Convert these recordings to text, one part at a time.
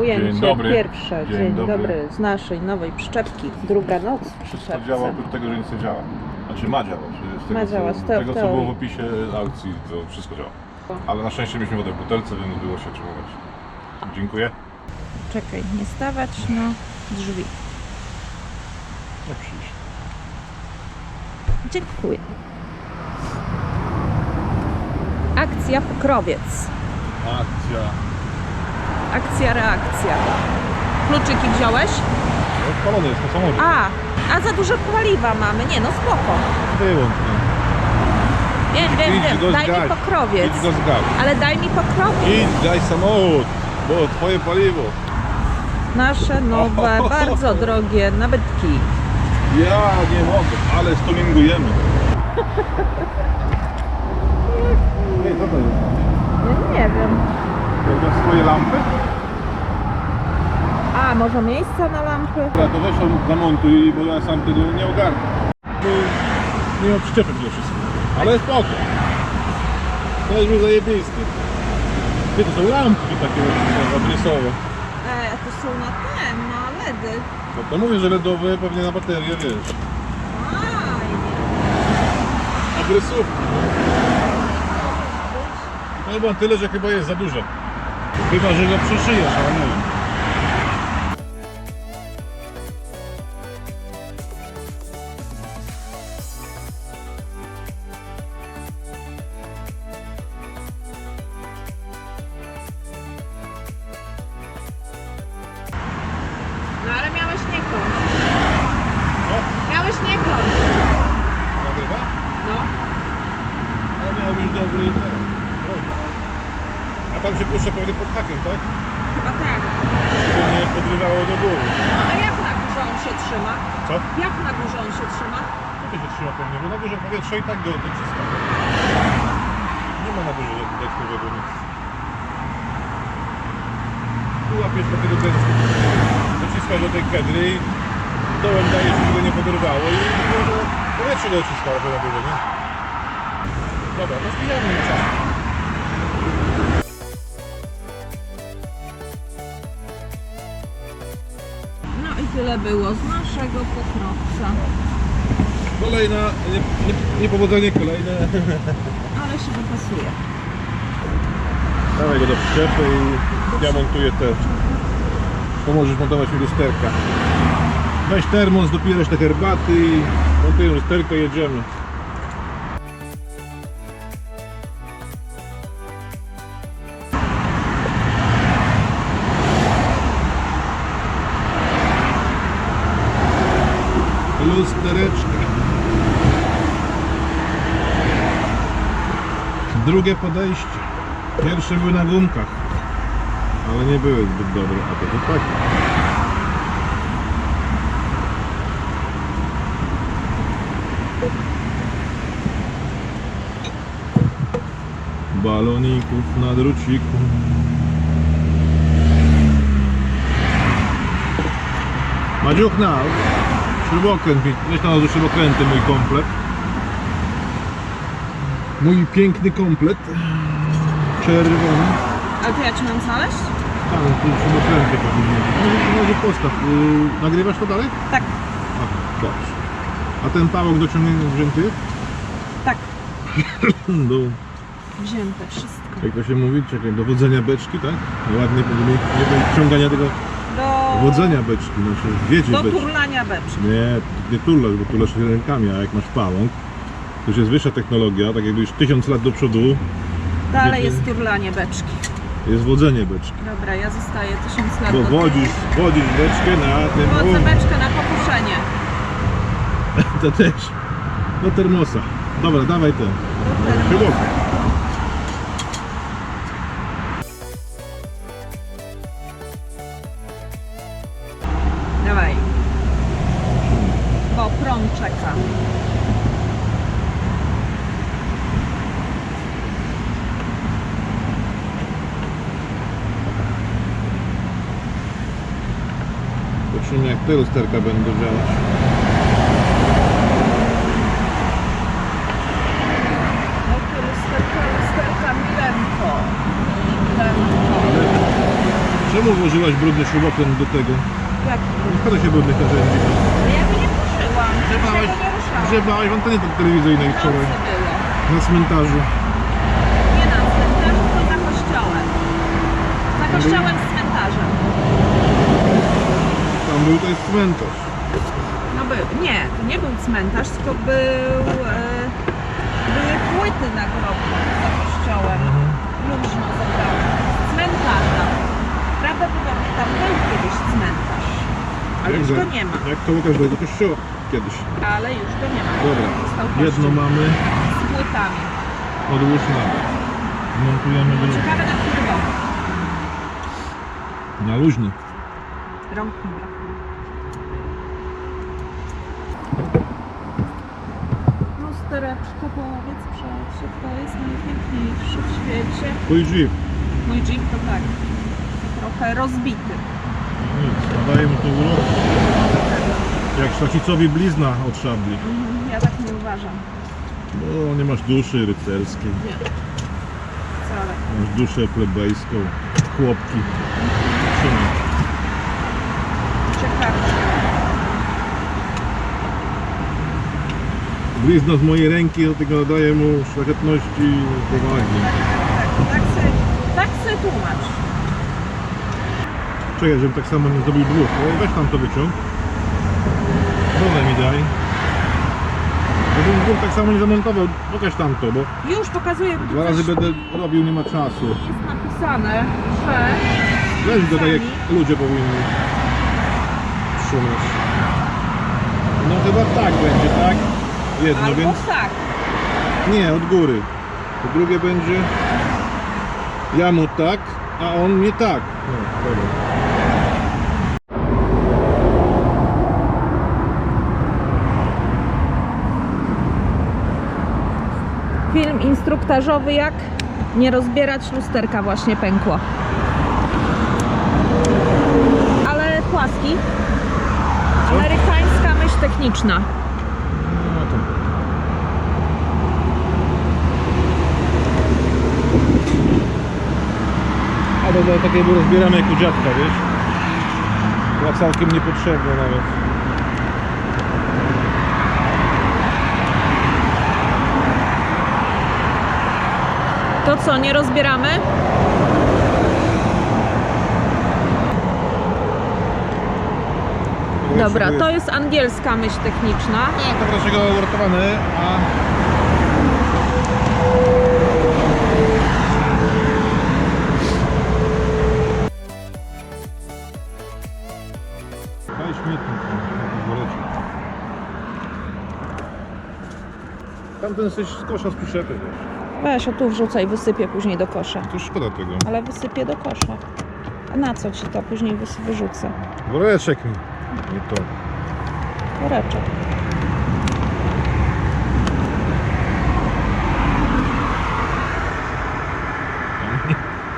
Ujęcie Dzień dobry. pierwsze. Dzień dobry. z naszej nowej przyczepki. Druga noc w Wszystko przyczepce. działa oprócz tego, że nic nie działa. Znaczy ma działać. Z tego, Ma działać, co, to- tego, co teorii. było w opisie aukcji, to wszystko działa. Ale na szczęście mieliśmy wodę w butelce, więc było się czym umyć. Dziękuję. Czekaj, nie stawać na drzwi. No przyjść. Dziękuję. Akcja Pokrowiec. Akcja. Akcja, reakcja. Kluczyki wziąłeś? Odpalony jest to samochód. A, a za dużo paliwa mamy. Nie no, spoko. Wyłącz. Wiem, wiem, Idź wiem. go Daj mi pokrowiec. Idź go. Ale daj mi pokrowiec. Idź, daj samochód, bo twoje paliwo. Nasze nowe, bardzo drogie nabytki. Ja nie mogę, ale stuningujemy. Nie, co to jest? Ja nie wiem. Jak masz swoje lampy? Może miejsca na lampy? Dobra, to weź ją zamontuj, bo ja sam tego nie ogarnę. Nie ma przyczepy przede wszystkim. Ale spoko. To jest był zajebisty. Ty, to są lampki takie obrysowe. E, to są na ten, na LEDy. No to mówię, że LEDowe pewnie na baterię, wiesz. Obrysówki. No chyba tyle, że chyba jest za dużo. Chyba, że go przeszyjesz, ale nie wiem. Góry. A jak na górze on się trzyma? Co? Jak na górze on się trzyma? Tutaj się trzyma pewnie, bo na górze powietrze i tak go dociska. Nie ma na górze dekowego nic. Tu łapiesz do tego desku, dociskasz do tej kedry i dołem dajesz, żeby go nie podrywało i powietrze go dociskało to na górze, nie? Dobra, zbijamy czas. Tyle było z naszego pokrowca. Kolejna, nie, nie, niepowodzenie kolejne. Ale się wypasuje. Dawaj go do przyczepy i ja montuję te. Pomożesz montować mi lusterka. Weź termos, dopijesz te herbaty i montuję lusterko i jedziemy. Lustereczka. Drugie podejście. Pierwsze były na gumkach, ale nie były zbyt dobre, a to to tak. Baloników na druciku. Madziuchna, śrubokręt, weź tam do śrubokręty mój komplet. Mój piękny komplet. Czerwony. A to ja ci mam znaleźć? Tam, tu śrubokręty powinny być. Może, może postaw. Yy, nagrywasz to dalej? Tak, A, dobrze. A ten pałok do ciągnięcia wzięty? tak. Do, Wzięte wszystko. jak to się mówi? Czekaj, do wodzenia beczki, tak? Ładnie, nie, nie ciągania tego Do, wodzenia beczki, znaczy wiedzieć do beczki. turlania beczki. Nie, nie turlasz, bo turlasz się rękami, a jak masz pałąk, to już jest wyższa technologia, tak jakby już tysiąc lat do przodu Dalej jest turlanie beczki. jest wodzenie beczki. Dobra, ja zostaję tysiąc lat Bo do tyłu. wodzisz, wodzisz beczkę na tym... Wodzę beczkę na pokuszenie. To też. Do termosa. Dobra, dawaj ten. Do termosa. Zobaczymy jak te lusterka będą działać. No lusterka, lusterka Milenko. Milenko. Czemu włożyłaś brudny śrubokręt do tego? Jaki? Wpada się brudnych narzędzi. Ja go nie ruszyłam. Grzebałaś, Niczego nie ruszałam. grzebałaś w antenie telewizyjnej W wczoraj. nocy było. Na cmentarzu. Nie na cmentarzu, to za kościołem. Za kościołem z cmentarzem. Był to jest cmentarz. No był, nie, to nie był cmentarz, tylko był, e, były płyty na grobu za kościołem. Luźno zebrane. Cmentarza. Prawdopodobnie tam był kiedyś cmentarz. Ale już go nie ma. Jak to Łukasz do kościoła kiedyś. Ale już go nie ma. Dobra, Został jedno mamy, z płytami. odłóż. Montujemy drugie. Ciekawe na który rok. Na luźny. Rąk mi brakuje. Lustereczko, połowiec przeczy, to jest najpiękniejszy w świecie. Twój Jeep. Mój Jeep to tak, trochę rozbity. Nic, nadaje mu to urok. Jak szlacicowi blizna od szabli. Mhm, Ja tak nie uważam. No, nie masz duszy rycerskiej. Nie. Wcale. Masz duszę plebejską. Chłopki. Trzymaj. Ciekawe. Blizna z mojej ręki, dlatego nadaje mu szlachetności i powagi. Tak, tak, tak, se, tak se tłumacz. Czekaj, żebym tak samo nie zrobił dwóch. O, weź tam to wyciąg. Dole mi daj. Żebym dwóch tak samo nie zamontował. Pokaż tam to, bo Już pokazuję, bo tu dwa razy coś będę robił, nie ma czasu. jest napisane, że Weź go tak jak ludzie powinni trzymać. No chyba tak będzie, tak? Jedno, albo więc tak. nie, od góry. To drugie będzie ja mu tak, a on nie tak. No, dobra. Film instruktażowy jak nie rozbierać lusterka właśnie pękło. Ale płaski. Amerykańska myśl techniczna. No to. A to, to takie było rozbierane jak u dziadka, wiesz? Była całkiem niepotrzebna nawet. To co, nie rozbieramy? Dobra, to jest angielska myśl techniczna. Tak, to dlaczego uratowane, a... Tamten jesteś z kosza z przyczepy, wiesz. Weź, o tu wrzucaj, wysypię później do kosza. To szkoda tego. Ale wysypię do kosza. A na co ci to? Później wys- wyrzucę. Woreczek mi. Nie to. Woreczek.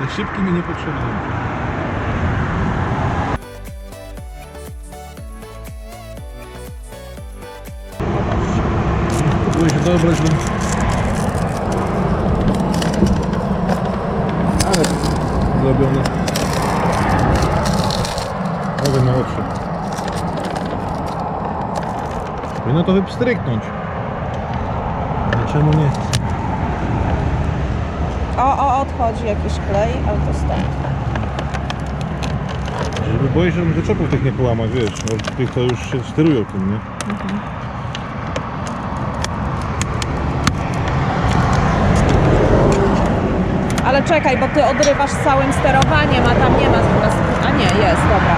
Szybki mi nie potrzebne. Próbuję się dobrać, no. Ale zrobione. Mogę na oczy. Powinno to wypstryknąć. Ale czemu nie? O, o, odchodzi jakiś klej, ale to stąd. Żeby boję się, że wyczepów tych nie połamać, wiesz, bo tych to już się sterują tym, nie? Ale czekaj, bo ty odrywasz całym sterowaniem, a tam nie ma chyba... A nie, jest, dobra.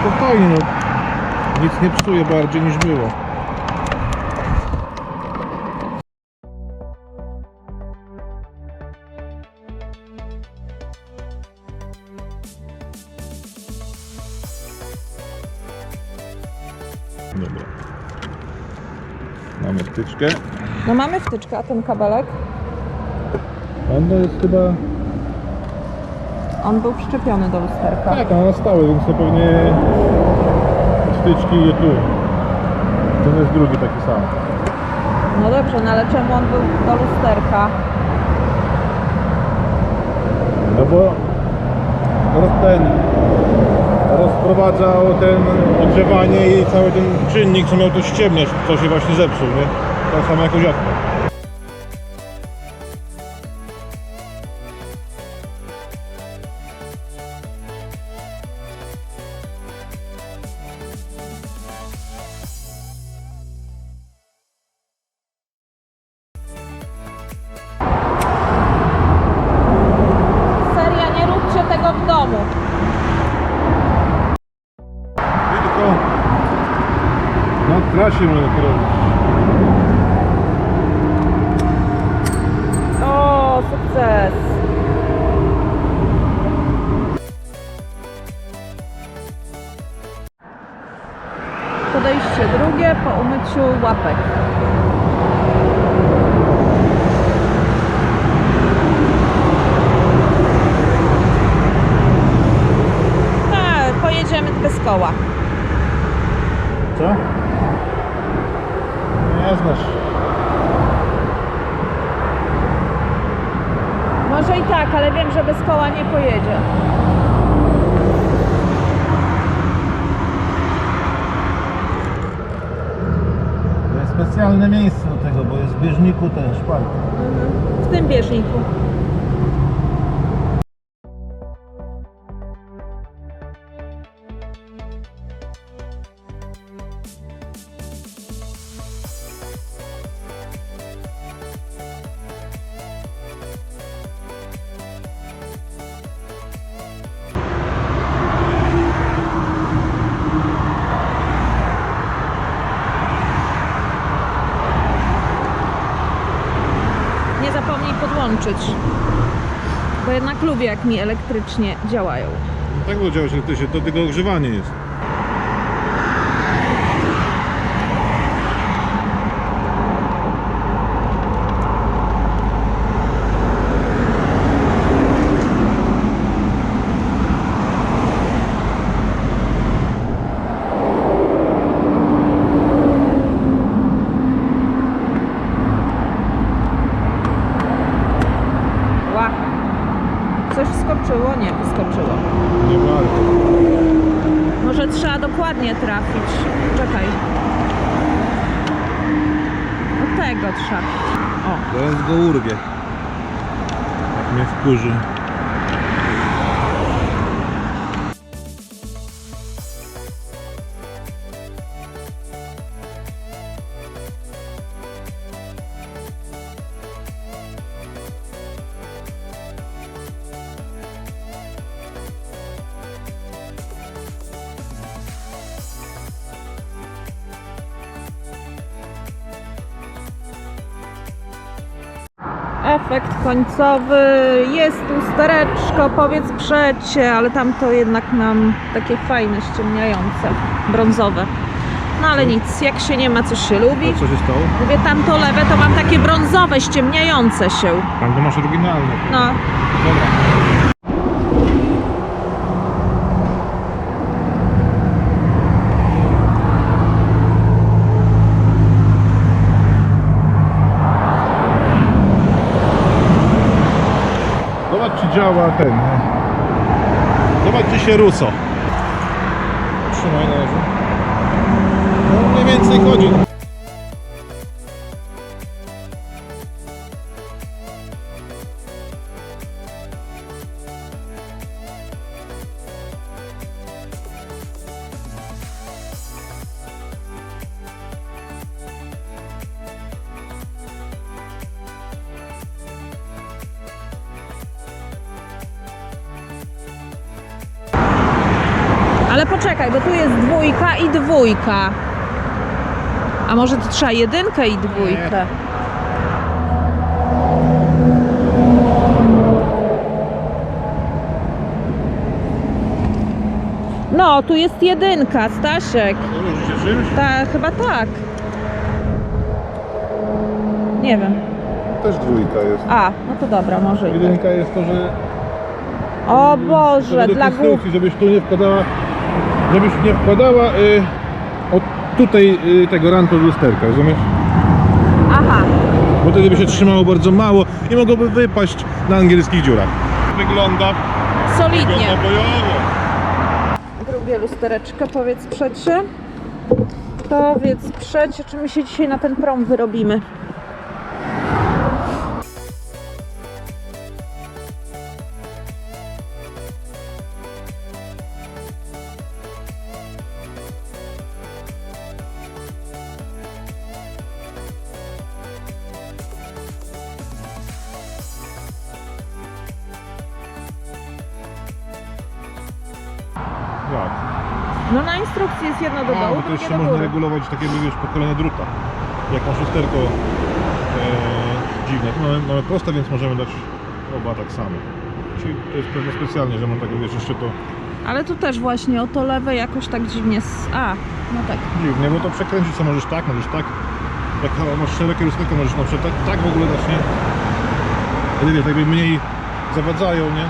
Spokojnie, no. Nic nie psuje bardziej niż było. Dobra. Mamy wtyczkę. No mamy wtyczkę, a ten kabelek? On to jest chyba... On był przyczepiony do lusterka. Tak, ona na stałe, więc to pewnie wtyczki je tu. Ten jest drugi taki sam. No dobrze, no ale czemu on był do lusterka? No bo roz, ten rozprowadzał ten ogrzewanie i cały ten czynnik, co miał to ściemniać, co się właśnie zepsuł, nie? Tak samo jak u łapek. Tak, pojedziemy bez koła. Co? Nie znasz. Może i tak, ale wiem, że bez koła nie pojedzie. Specjalne miejsce do tego, bo jest w bieżniku ten szpal. W tym bieżniku. Podłączyć. Bo jednak lubię, jak mi elektrycznie działają. No tak było działać elektrycznie, to tylko ogrzewanie jest. Ła. Coś wskoczyło? Nie, wyskoczyło. Nie bardzo. Może trzeba dokładnie trafić. Czekaj. Do tego trzeba. O, Zaraz go urwie. Tak efekt końcowy. Jest lustereczko, powiedz przecie, ale tam to jednak nam takie fajne, ściemniające, brązowe. No ale nic, jak się nie ma, coś się lubi. Co się stało? Mówię, tamto lewe to mam takie brązowe, ściemniające się. Tam to masz oryginalne. No, Dobra. Zobacz czy działa ten. Zobacz czy się ruso. Trzymaj na razie. No mniej więcej chodzi. Dwójka. A może to trzeba jedynkę i dwójkę? No, tu jest jedynka, Stasiek. Róży się czymś? Ta, chyba tak. Nie wiem. Też dwójka jest. A, no to dobra, może i tak. Jedynka jest to, że O Boże, dla głów. instrukcji, żebyś tu nie wkładała, żebyś nie wkładała y, tutaj y, tego rantu lusterka, rozumiesz? Aha, Bo wtedy by się trzymało bardzo mało i mogłoby wypaść na angielskich dziurach. Wygląda solidnie. Wygląda bojowo. Drugie lustereczko, powiedz przecie. Powiedz przecie, czy my się dzisiaj na ten prom wyrobimy. Jak? No na instrukcji jest jedno do dołu, bo to drugie jeszcze do można góry. regulować takie, wiesz, pokolenie druta. Jak masz lusterko e, dziwne. Tu mamy, mamy proste, więc możemy dać oba tak samo. Czyli to jest pewnie specjalnie, że mam takie, wiesz, jeszcze to Ale tu też właśnie o to lewe jakoś tak dziwnie... s- A, no tak. dziwnie, bo to przekręcić co możesz tak, możesz tak. Jak masz szerokie lusterko, możesz na przykład tak, tak w ogóle dać, nie? Wtedy wiesz, jakby mniej zawadzają, nie?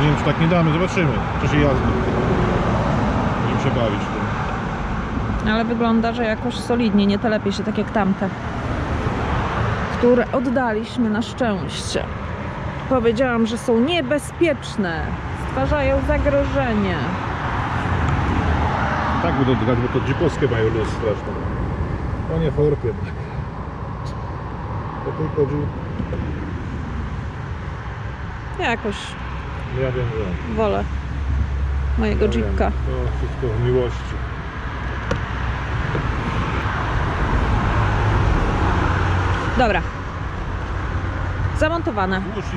Nie wiem, czy tak nie damy, zobaczymy. W czasie jazdy. Będziemy się bawić tym. Ale wygląda, że jakoś solidnie, nie telepie się tak jak tamte. Które oddaliśmy na szczęście. Powiedziałam, że są niebezpieczne. Stwarzają zagrożenie. Tak będę odgadzać, bo to jeepowskie mają luz straszny. O nie, jednak. To tylko jeep. Jakoś Ja wiem, że... wolę mojego ja wiem. jeepka. To wszystko w miłości. Dobra. Zamontowane. Już